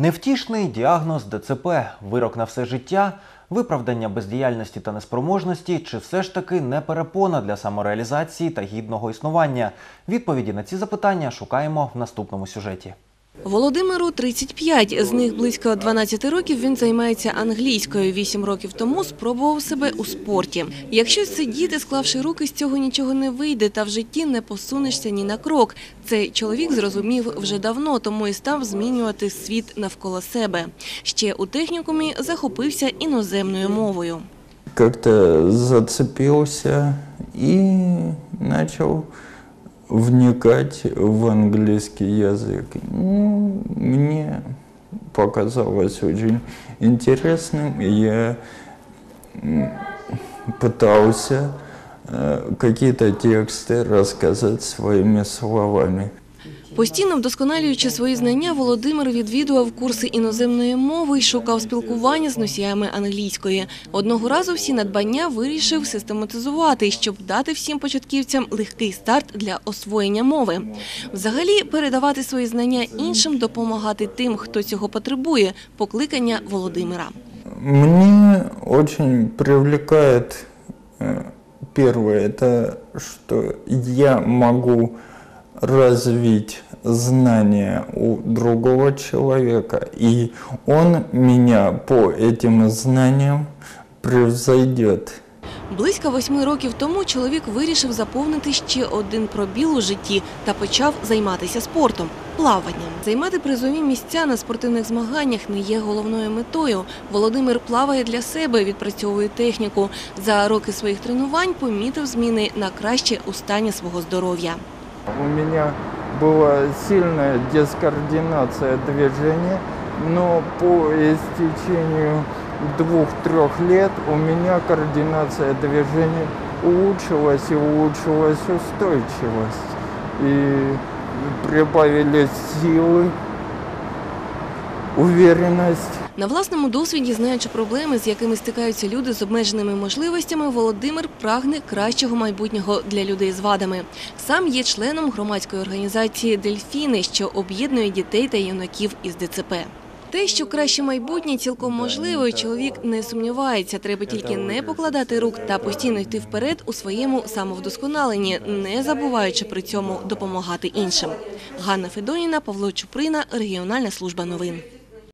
Невтішний діагноз ДЦП, вирок на все життя, виправдання бездіяльності та неспроможності, чи все ж таки не перепона для самореалізації та гідного існування? Відповіді на ці запитання шукаємо в наступному сюжеті. Володимиру 35, з них близько 12 років він займається англійською. Вісім років тому спробував себе у спорті. Якщо сидіти, склавши руки, з цього нічого не вийде, та в житті не посунешся ні на крок. Цей чоловік зрозумів вже давно, тому і став змінювати світ навколо себе. Ще у технікумі захопився іноземною мовою. как-то зацепился и начал вникать в английский язык. Ну, Мне показалось очень интересным, и я пытался э, какие-то тексты рассказать своими словами. Постійно вдосконалюючи свої знання, Володимир відвідував курси іноземної мови і шукав спілкування з носіями англійської. Одного разу всі надбання вирішив систематизувати, щоб дати всім початківцям легкий старт для освоєння мови. Взагалі, передавати свої знання іншим, допомагати тим, хто цього потребує – покликання Володимира. Мне очень привлекает э, первое, это что я могу развить знания у другого человека, и он меня по этим знаниям превзойдет. Близько восьми років тому чоловік вирішив заповнити ще один пробіл у житті та почав займатися спортом – плаванням. Займати призові місця на спортивних змаганнях не є головною метою. Володимир плаває для себе, відпрацьовує техніку. За роки своїх тренувань помітив зміни на краще у стані свого здоров'я. У меня была сильная дискоординация движения, но по истечению двух-трех лет у меня координация движения улучшилась и улучшилась устойчивость. И прибавились силы, уверенность. На власному досвіді, знаючи проблеми, з якими стикаються люди з обмеженими можливостями, Володимир прагне кращого майбутнього для людей з вадами. Сам є членом громадської організації Дельфіни, що об'єднує дітей та юнаків із ДЦП. Те, що краще майбутнє цілком можливо, і чоловік не сумнівається. Треба тільки не покладати рук та постійно йти вперед у своєму самовдосконаленні, не забуваючи при цьому допомагати іншим. Ганна Федоніна, Павло Чуприна, регіональна служба новин.